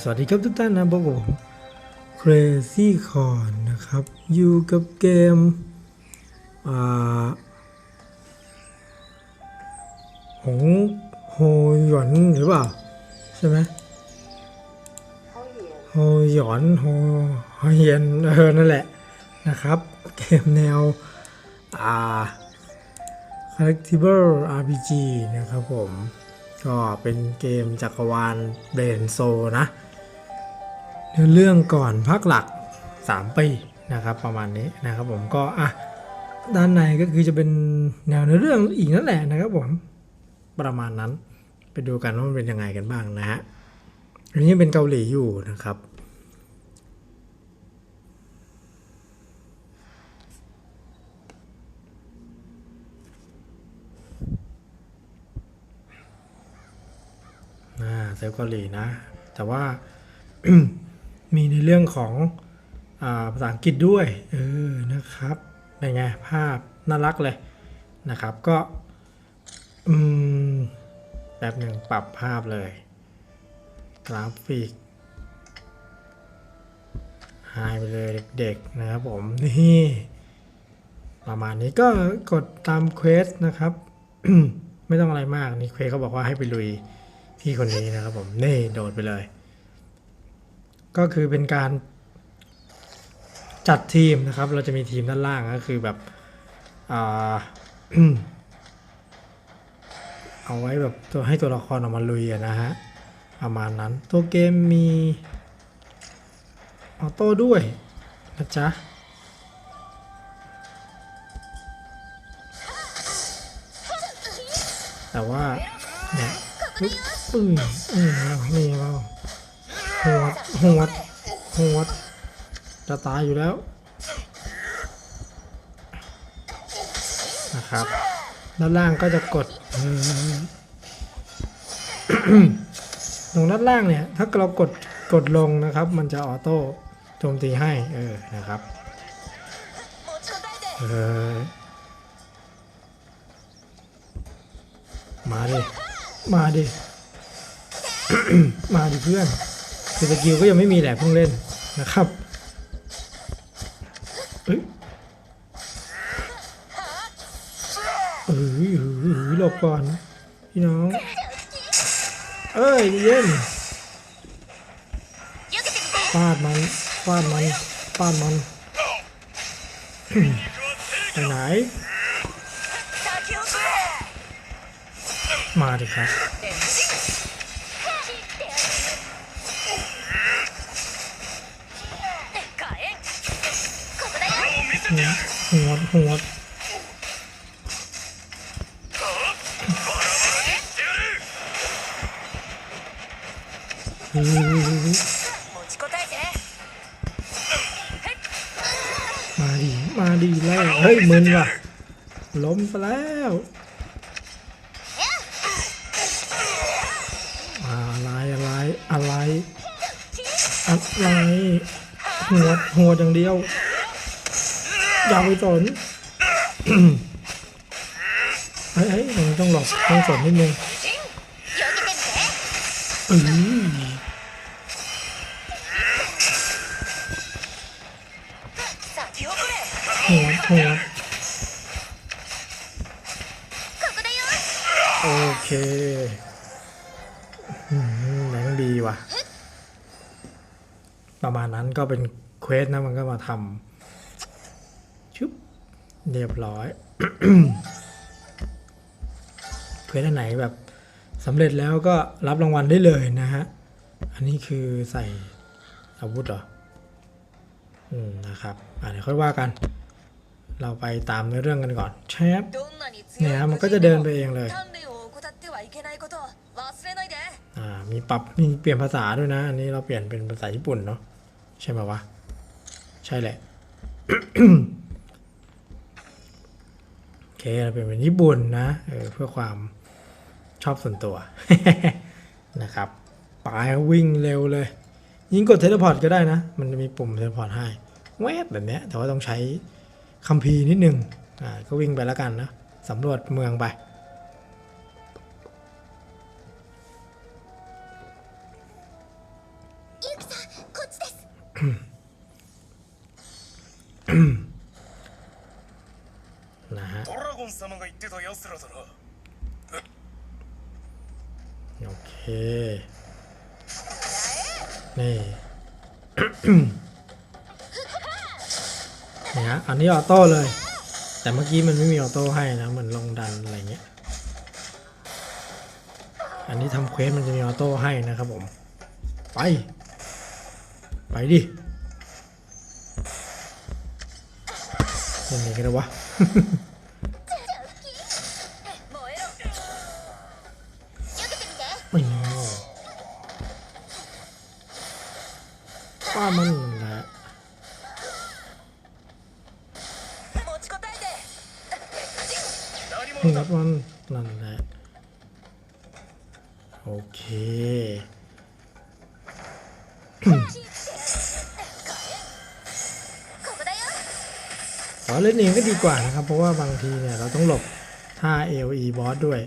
สวัสดีครับทุกท่านนะพบกับผม Crazy Con นะครับ อยู่กับเกมอหงโฮหยวนหรือเปล่า ใช่ไหมโฮหยอนโฮโฮเฮียนเออนั่นแหละนะครับ เกมแนวอ่า Collectible RPG นะครับผม ก็เป็นเกมจักรวาลเบรนโซนะเนื้อเรื่องก่อนพักหลัก 3 ปีนะครับประมาณนี้นะครับผมก็อะด้านในก็คือจะเป็นแนวเนื้อเรื่องอีกนั่นแหละนะครับผมประมาณนั้นไปดูกันว่ามันเป็นยังไงกันบ้างนะฮะอันนี้เป็นเกาหลีอยู่นะครับ อ่าเซฟเกาหลีนะ แต่ว่ามีในเรื่องของอภาษาอังกฤษด้วยเออนะครับเป็นไงภาพน่ารักเลยนะครับก็แป๊บหนึ่งปรับภาพเลยกราฟิกหายไปเลยเด็กๆนะครับผมนี่ประมาณนี้ก็กดตามเควสนะครับ ไม่ต้องอะไรมากนี่เควสเขาบอกว่าให้ไปลุย พี่คนนี้นะครับผมนี่โดดไปเลย ก็คือเป็นการจัดทีมนะครับ เราจะมีทีมด้านล่างก็คือแบบอเอาไว้แบบตัวให้ตัวละครออกมาลุยนะฮะประมาณนั้นตัวเกมมีออโต้ด้วยนะจ๊ะแต่ว่าเนี่ย ปึ๊บอืมอืมเอานี่เราหัวดหัวดหัวดจะตายอยู่แล้ว นะครับ ด้านล่างก็จะกดตรงด้านล่างเนี่ย ถ้าเรากดกดลงนะครับ มันจะออโต้โจมตีให้ เออ นะครับ เออ มาดิ มาดิ มาดิเพื่อนคือสกิลก็ยังไม่มีแหละเพิ่งเล่นนะครับเอ้ยเอ้ยเอ้ยเอ้ยหลบก่อนพี่น้อง เอ้ยเย็นฟาดมันฟาดมันฟาดมันไปไหน มาดิครับ หัวหัวมาดิมาดิแล้ว เฮ้ยมึนว่ะ ล้มไปแล้ว ไรหัวหัวอย่างเดียว อย่าไปสนเฮ้ยเฮ้ยมันต้องหลบต้องสนนิดนึงอือ ก็เป็นเควสนะมันก็มาทำชุบเรียบร้อยเควสอันไหนแบบสำเร็จแล้วก็รับรางวัลได้เลยนะฮะ อันนี้คือใส่อาวุธเหรอ อืมนะครับอ่าเดี๋ยวค่อยว่ากัน เราไปตามเนื้อเรื่องกันก่อนแชปเนี่ยมันก็จะเดินไปเองเลยอ่ามีปรับมีเปลี่ยนภาษาด้วยนะ อันนี้เราเปลี่ยนเป็นภาษาญี่ปุ่นเนาะ ใช่ไหมวะ ใช่แหละโอเคเราเปลี่ยนเป็นญี่ปุ่นนะเออเพื่อความชอบส่วนตัวนะครับปายวิ่งเร็วเลย ยิงกดเทเลพอร์ตก็ได้นะ มันจะมีปุ่มเทเลพอร์ตให้แวบแบบนี้แต่ว่าต้องใช้คัมภีร์นิดนึงอ่าก็วิ่งไปแล้วกันนะสำรวจเมืองไป นะฮะโอเค นี่ นี่ฮะ อันนี้ออโต้เลย แต่เมื่อกี้มันไม่มีออโต้ให้นะ เหมือนลงดันอะไรเงี้ย อันนี้ทำเควสมันจะมีออโต้ให้นะครับผม ไป ไปดิยังไงกันวะไม่ามัน กว่านะครับ เพราะว่าบางทีเนี่ยเราต้องหลบท่า AOE บอสด้วย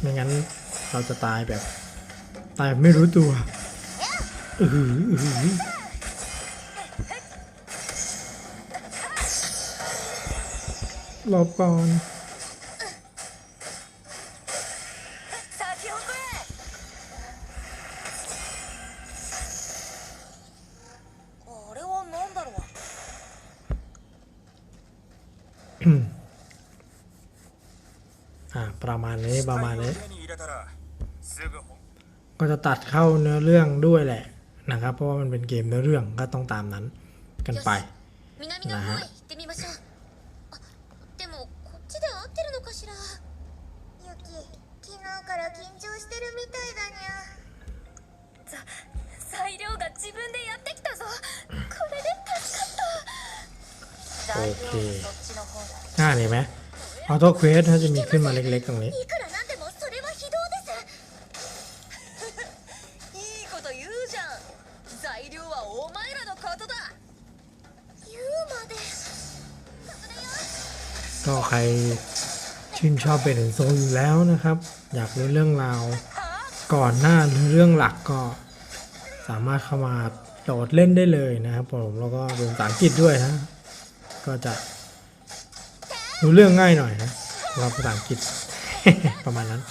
ไม่งั้นเราจะตายแบบ ตายแบบไม่รู้ตัวอือหืออือหือหลบก่อน ตัดเข้าเนื้อเรื่องด้วยแหละนะครับ เพราะว่ามันเป็นเกมเนื้อเรื่องก็ต้องตามนั้นกันไปนะฮะโอเคง่ายไหมออโต้เควสถ้าจะมีขึ้นมาเล็กๆตรงนี้ ชอบเป็นโซอยู่แล้วนะครับ อยากรู้เรื่องราว ก่อนหน้าหรือเรื่องหลักก็ สามารถเข้ามาโหลดเล่นได้เลยนะครับผมแล้วก็เป็นภาษาอังกฤษด้วยนะ ก็จะรู้เรื่องง่ายหน่อยนะเราภาษาอังกฤษประมาณนั้น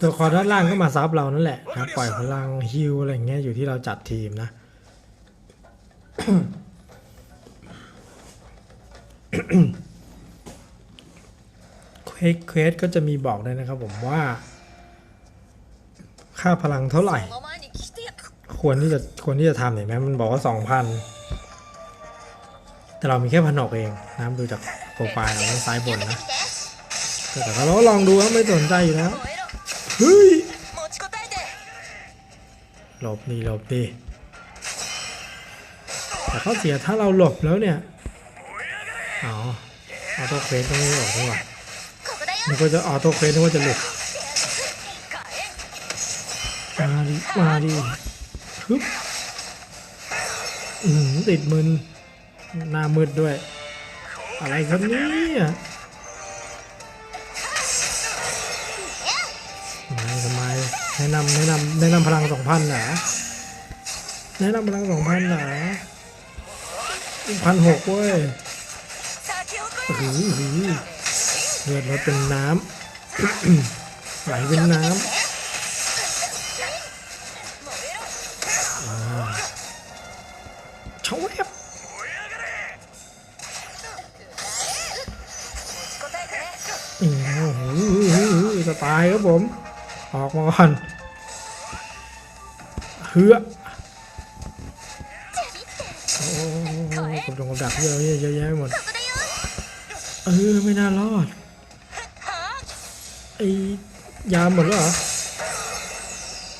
ตัวคอด้านล่างก็มาซับเรานั่นแหละนะปล่อยพลังฮิวอะไรเงี้ยอยู่ที่เราจัดทีมนะ request ก็จะมีบอกด้วยนะครับผมว่า ค่าพลังเท่าไหร่ ควรที่จะควรที่จะทำเห็นไหมมันบอกว่า 2,000 แต่เรามีแค่พันหกเองนะดูจากโปรไฟล์เราซ้ายบนนะแต่เราลองดูว่าไม่สนใจอยู่แล้วเฮ้ยหลบนี่หลบดีแต่เขาเสียถ้าเราหลบแล้วเนี่ย อ๋อเอาตัวเควสต้องไม่ออกดีกว่า มันก็จะออโต้เฟสนึกว่าจะหลุดมาดิมาดิฮึบติดมืนหน้ามืดด้วย อะไรครับนี่ทำไมทำไมแนะนำแนะนำแนะนำพลังสองพันหนาแนะนำพลังสองพันหนาพันหกเว้ยหือหือ เลือดรถเป็นน้ำไหลเป็นน้ำเฉาแอบอ้โหจตายครับผม ออกมาก่อนเฮือโอ้กับดงกับดักเยอะแยะหมด เออ ไม่น่ารอด ยาหมดแล้วเหรอ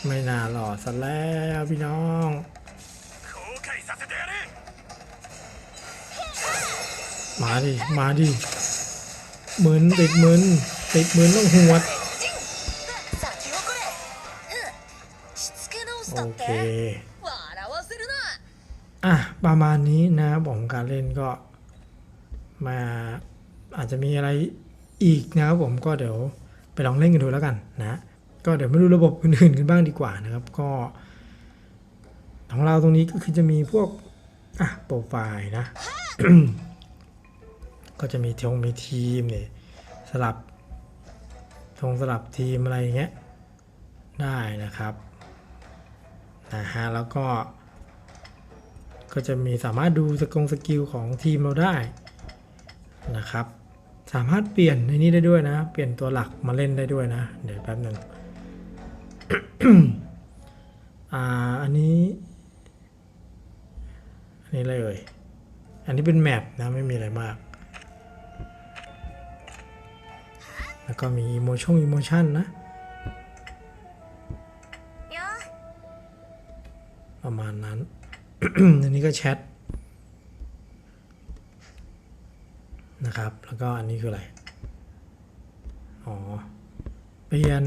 ไม่น่าหล่อซะแล้วพี่น้องมาดิ มาดิเหมือนติดเหมือนติดเหมือนต้องหัวดโอเค อะ ประมาณนี้นะผมการเล่นก็มาอาจจะมีอะไรอีกนะครับผมก็เดี๋ยว ไปลองเล่นกันดูแล้วกันนะก็เดี๋ยวมาดูระบบอื่นๆกันบ้างดีกว่านะครับ ก็ ของเราตรงนี้ก็คือจะมีพวกอะโปรไฟล์นะ ก็จะมีทงมีทีมเนี่ยสลับทงสลับทีมอะไรอย่างเงี้ยได้นะครับนะฮะแล้วก็ ก็จะมีสามารถดูสกงสกิลของทีมเราได้นะครับ สามารถเปลี่ยนในนี้ได้ด้วยนะ เปลี่ยนตัวหลักมาเล่นได้ด้วยนะ เดี๋ยวแป๊บหนึ่งอ่า อันนี้ อันนี้อะไรเอ่ย อันนี้เป็นแมปนะ ไม่มีอะไรมาก แล้วก็มีโมชั่นอีโมชันนะよประมาณนั้น อันนี้ก็แชทนะครับ แล้วก็อันนี้คืออะไร อ๋อ เปลี่ยน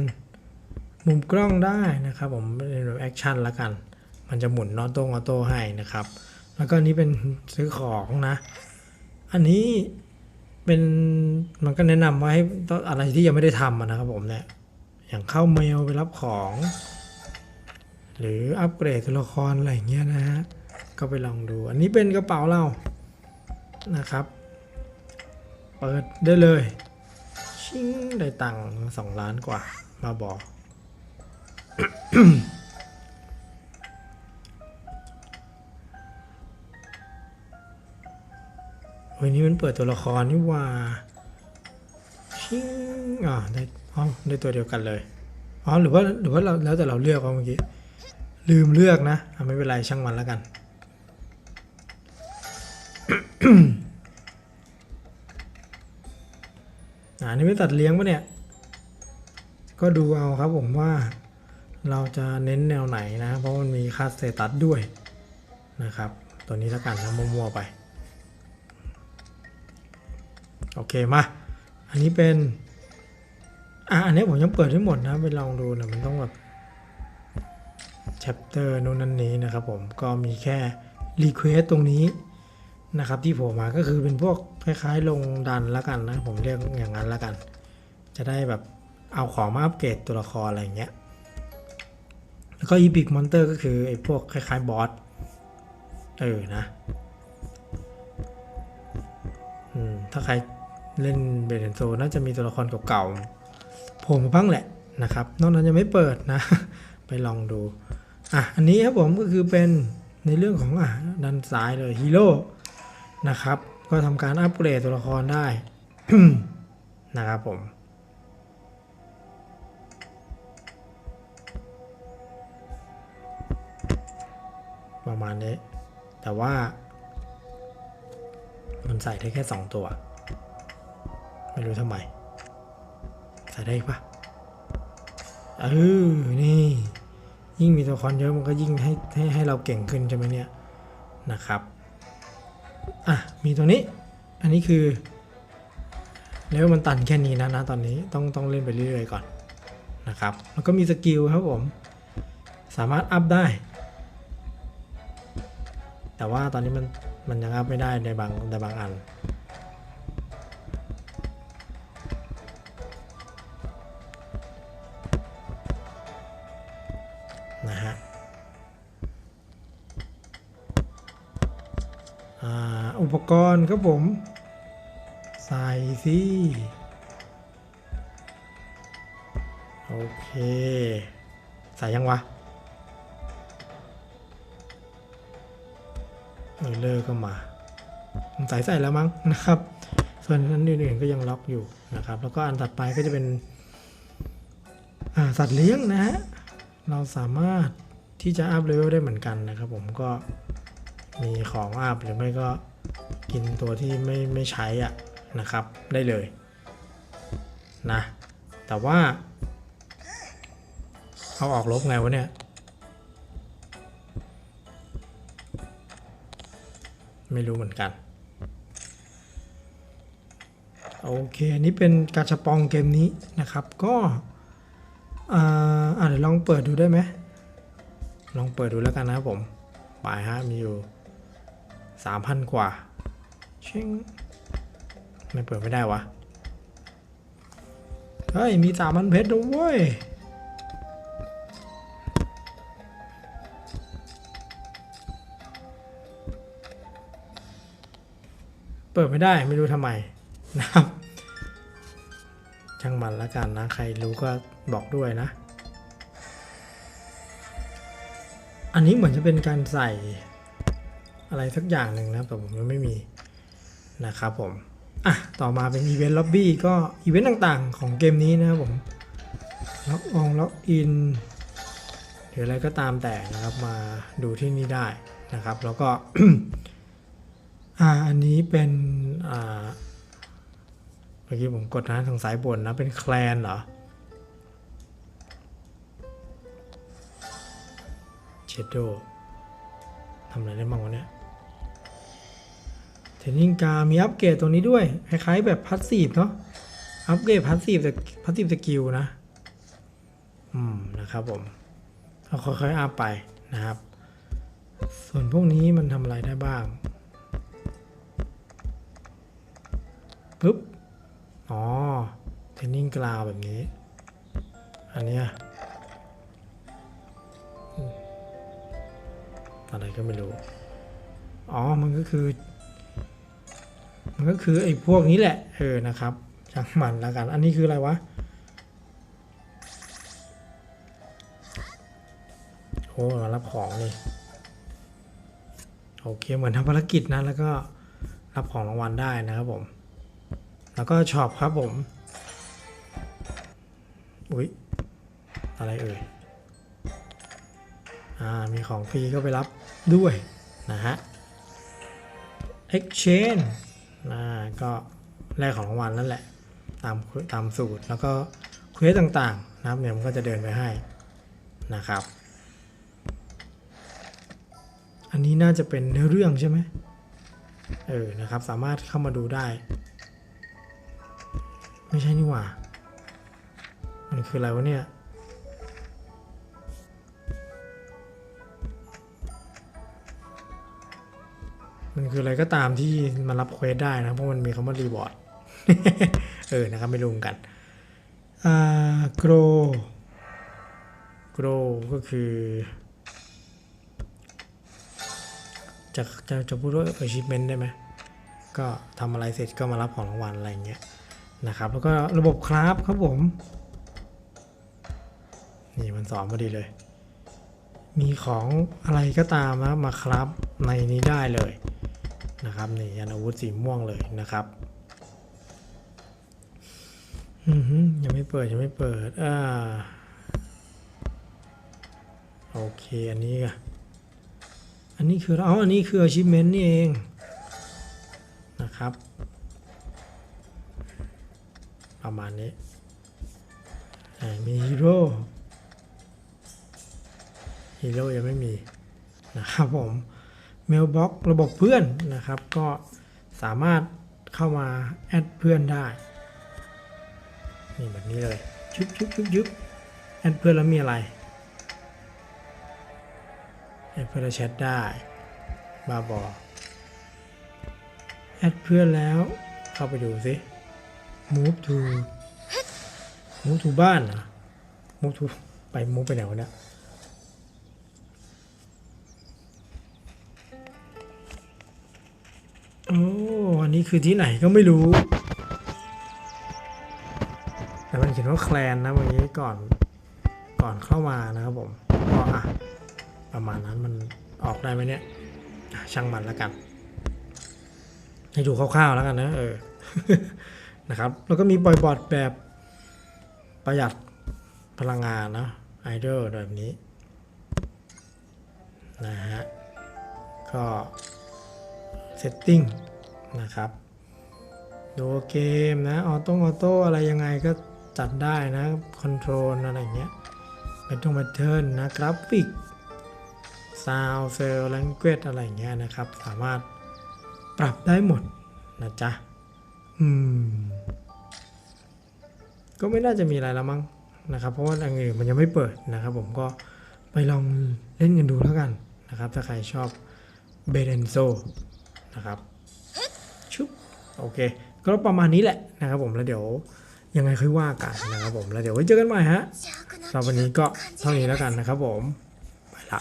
มุมกล้องได้นะครับ ผมเป็นแบบแอคชั่นละกัน มันจะหมุนนอโต้ออโต้ให้นะครับ แล้วก็อันนี้เป็นซื้อของนะ อันนี้เป็นมันก็แนะนำว่าให้ต้องอะไรที่ยังไม่ได้ทำนะครับผมเนี่ย อย่างเข้าเมลไปรับของ หรืออัปเกรดตัวละครอะไรอย่างเงี้ยนะฮะ ก็ไปลองดู อันนี้เป็นกระเป๋าเรานะครับ เปิดได้เลย ชิงได้ตังค์สองล้านกว่า มาบอกวันนี้มันเปิดตัวละครนี่ว่าชิงอ่าได้อ๋อได้ตัวเดียวกันเลยอ๋อหรือว่าหรือว่าเราแล้วแต่เราเลือกเอาเมื่อกี้ลืมเลือกนะอะไม่เป็นไรช่างมันแล้วกัน อ่านี่ไม่ตัดเลี้ยงปะเนี่ย ก็ดูเอาครับผมว่าเราจะเน้นแนวไหนนะ เพราะมันมีค่าสเตตัสด้วยนะครับ ตัวนี้ล้วกันนะมั่วๆไป โอเคมา อันนี้เป็น อะอันนี้ผมยังเปิดไม่หมดนะ ไปลองดูนะมันต้องแบบ chapter นู่นนั่นนี้นะครับผม ก็มีแค่ request ตรงนี้นะครับที่ผล่มาก็คือเป็นพวก คล้ายๆลงดันแล้วกันนะ ผมเรียกอย่างนั้นแล้วกัน จะได้แบบเอาของมาอัปเกรดตัวละครอะไรอย่างเงี้ย แล้วก็ epic monster ก็คือไอ้พวกคล้ายๆบอส เออนะอืมถ้าใครเล่นเบดโซน่าจะมีตัวละครเก่าๆโผล่มาบ้างแหละนะครับ นอกนั้นยังไม่เปิดนะ ไปลองดู อะ อันนี้ครับผมก็คือเป็นในเรื่องของอะด้านซ้ายเลยฮีโร่นะครับ ก็ทำการอัปเกรดตัวละครได้นะครับผม ประมาณนี้ แต่ว่า มันใส่ได้แค่ 2 ตัว ไม่รู้ทำไม ใส่ได้อีกปะเออนี่ ยิ่งมีตัวละครเยอะมันก็ยิ่งให้ให้ให้เราเก่งขึ้นใช่ไหมเนี่ยนะครับ มีตัวนี้ อันนี้คือเลเวมันตันแค่นี้นะนะตอนนี้ต้องต้องเล่นไปเรื่อยๆก่อนนะครับ แล้วก็มีสกิลครับผม สามารถอัพได้ แต่ว่าตอนนี้มันมันยังอัพไม่ได้ในบางในบางอัน อุปกรณ์ครับผม ใส่สิโอเค ใส่ยังวะเออเลอร์ก็มาใส่ใส่แล้วมั้งนะครับ ส่วนอันอื่นๆก็ยังล็อกอยู่นะครับ แล้วก็อันถัดไปก็จะเป็นสัตว์เลี้ยงนะฮะ เราสามารถที่จะอัพเลเวลได้เหมือนกันนะครับผมก็ มีของอัพหรือไม่ก็กินตัวที่ไม่ไม่ใช้อะนะครับได้เลยนะแต่ว่า เอาออกลบไงวะเนี่ย ไม่รู้เหมือนกัน โอเค อันนี้เป็นกาชาปองเกมนี้นะครับ ก็อ่าอะเดี๋ยวลองเปิดดูได้ไหมลองเปิดดูแล้วกันนะครับผม ปลายฮะมีอยู่ สามพันกว่าชิงไม่เปิดไม่ได้วะ เฮ้ย มีสามพันเพชรด้วยเปิดไม่ได้ไม่รู้ทำไมนะครับช่างมันละกันนะ ใครรู้ก็บอกด้วยนะ อันนี้เหมือนจะเป็นการใส่ อะไรสักอย่างหนึ่งนะครับแต่ผมยังไม่มีนะครับผมอะต่อมาเป็นอีเวนต์ล็อบบี้ก็อีเวนต์ต่างๆ ของเกมนี้นะครับผมล็อกออนล็อกอินหรืออะไรก็ตามแต่นะครับมาดูที่นี่ได้นะครับ แล้วก็อ่าอันนี้เป็นอ่าเมื่อกี้ผมกดนะทางสายบนนะเป็นแคลนเหรอเชดโดทำอะไรได้บ้างวะเนี่ย เทนนิ่งการมีอัปเกรดตรงนี้ด้วย คล้ายๆแบบพัสซีฟเนาะอัปเกรดพัสซีฟแต่พัสซีฟสกิลนะ อืม นะครับผมเอาค่อยๆอัพไปนะครับ ส่วนพวกนี้มันทำอะไรได้บ้างปุ๊บ อ๋อ เทนนิ่งกราวแบบนี้ อันเนี้ยอะไรก็ไม่รู้ อ๋อ มันก็คือ มันก็คือไอ้พวกนี้แหละเออนะครับช่างมันแล้วกัน อันนี้คืออะไรวะโอ้มารับของนี่โอเคเหมือนทำภารกิจนะแล้วก็รับของรางวัลได้นะครับผมแล้วก็ช็อปครับผมอุ๊ยอะไรเอ่ยอ่ามีของฟรีก็ไปรับด้วยนะฮะ exchange นะก็แลกของรางวัลนั่นแหละ ตามตามสูตรแล้วก็เควสต่างๆนะครับเนี่ยมันก็จะเดินไปให้นะครับ อันนี้น่าจะเป็นเนื้อเรื่องใช่ไหมเออนะครับสามารถเข้ามาดูได้ ไม่ใช่นี่หว่า มันคืออะไรวะเนี่ย คืออะไรก็ตามที่มันรับเควสได้นะ เพราะมันมีคำว่ารีบอร์ดเออนะครับไม่รู้กันอ่า grow grow ก็คือ จะจะจะพูดว่า achievement ได้ไหมก็ทำอะไรเสร็จก็มารับของรางวัลอะไรอย่างเงี้ยนะครับ แล้วก็ระบบคราฟครับผม นี่มันสอนพอดีเลย มีของอะไรก็ตามนะมาครับในนี้ได้เลย นะครับนี่ยันอาวุธสีม่วงเลยนะครับอือหือยังไม่เปิดยังไม่เปิดอ่าโอเคอันนี้อะอันนี้คือเอ๋ออันนี้คือ achievement นี่เองนะครับ ประมาณนี้มีฮีโร่ฮีโร่ยังไม่มีนะครับผม mailbox ระบบเพื่อนนะครับ ก็สามารถเข้ามาแอดเพื่อนได้ นี่แบบนี้เลยชุบชุบชุบชุบแอดเพื่อนแล้วมีอะไรแอดเพื่อนแล้วแชทได้บาบอแอดเพื่อนแล้วเข้าไปดูสิ move to move to บ้านเหรอ move to ไป move ไปไหนวะเนี่ย นี้คือที่ไหนก็ไม่รู้ แต่มันเขียนว่าแคลนนะวันนี้ก่อนก่อนเข้ามานะครับผมก็อะประมาณนั้นมันออกได้ไหมเนี่ยช่างมันแล้วกันให้ดูคร่าวๆแล้วกันนะเออนะครับ แล้วก็มีปล่อยบอร์ดแบบประหยัดพลังงานนะไอดอลแบบนี้นะฮะก็เซตติ้ง นะครับดูเกมนะออโต้ออโต้อะไรยังไงก็จัดได้นะคอนโทรลอะไรเงี้ยเป็นตรงแพทเทิร์นนะกราฟิกซาวเซลลังเกตอะไรเงี้ยนะครับ สามารถปรับได้หมดนะจ๊ะ อืม ก็ไม่น่าจะมีอะไรแล้วมั้งนะครับ เพราะว่าอันอื่นมันยังไม่เปิดนะครับ ผมก็ไปลองเล่นกันดูแล้วกันนะครับ ถ้าใครชอบเบเดนโซนะครับ โอเค ก็ประมาณนี้แหละนะครับผมแล้วเดี๋ยวยังไงค่อยว่ากันนะครับผมแล้วเดี๋ยวไว้เจอกันใหม่ฮะสำหรับวันนี้ก็เท่านี้แล้วกันนะครับผมไปละ